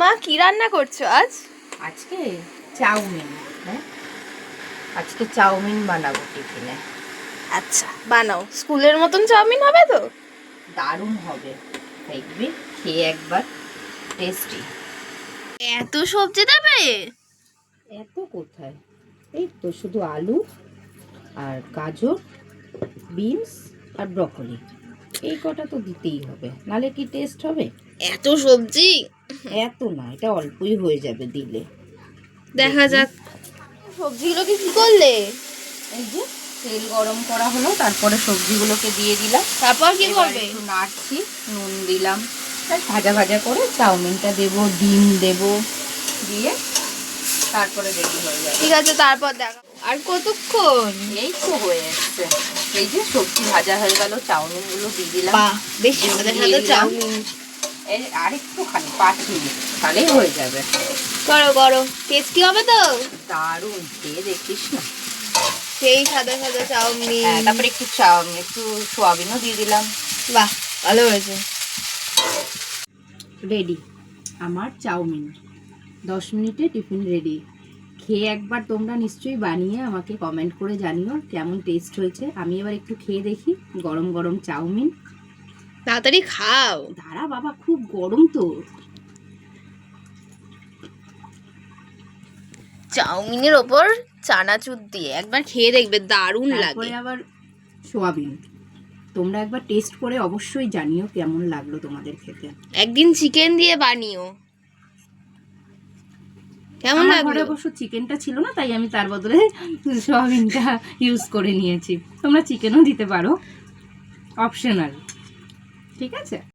মা কি রান্না করছ আজ? আজকে চাউমিন হ্যাঁ? আজকে চাউমিন বানাবো টিফিনে। আচ্ছা বানাও। স্কুলের মতন চাউমিন হবে তো? দারুণ হবে। দেখবি খেয়ে একবার টেস্টি এত সবজি দেবে? এত কোথায়? এই তো শুধু আলু আর গাজর বিনস আর ব্রকলি। এই কটা তো দিতেই হবে। নালে কি টেস্ট হবে? এত সবজি? এত না এটা অল্পই হয়ে যাবে দিলে। দেখা যাক। সবজিগুলোকে কি করলে? এই যে তেল গরম করা হলো তারপরে সবজিগুলোকে দিয়ে দিলাম। তারপর কি করবে? একটু নাড়ছি নুন দিলাম। ভাজা ভাজা করে চাউমিনটা দেব ডিম দেব দিয়ে তারপরে রেডি হয়ে যাবে। ঠিক আছে তারপর দেখা। আর কতক্ষণ? এই তো হয়ে এসছে। এই যে সবজি ভাজা হয়ে গেল চাউমিনগুলো দিয়ে দিলাম। বাহ বেশ। সাদা চাউমিন। এই আরেকটুখানি পাঁচ মিনিট তাহলেই হয়ে যাবে। করো করো। টেস্টি হবে তো? দারুণ খেয়ে দেখিস না। সেই সাদা সাদা চাউমিন। হ্যাঁ তারপরে একটু চাউমিন একটু সোয়াবিনও দিয়ে দিলাম। বাহ ভালো হয়েছে। রেডি আমার চাউমিন। দশ মিনিটে টিফিন রেডি খেয়ে একবার তোমরা নিশ্চয়ই বানিয়ে আমাকে কমেন্ট করে জানিও কেমন টেস্ট হয়েছে। আমি এবার একটু খেয়ে দেখি গরম গরম চাউমিন। তাড়াতাড়ি খাও। ধারা বাবা খুব গরম তো। চাউমিনের ওপর চানাচুর দিয়ে একবার খেয়ে দেখবে দারুণ লাগে। আবার সোয়াবিন। তোমরা একবার টেস্ট করে অবশ্যই জানিও কেমন লাগল তোমাদের খেতে। একদিন চিকেন দিয়ে বানিও। কেমন লাগল? অবশ্য চিকেনটা ছিল না তাই আমি তার বদলে সোয়াবিনটা ইউজ করে নিয়েছি। তোমরা চিকেনও দিতে পারো। অপশনাল ঠিক আছে?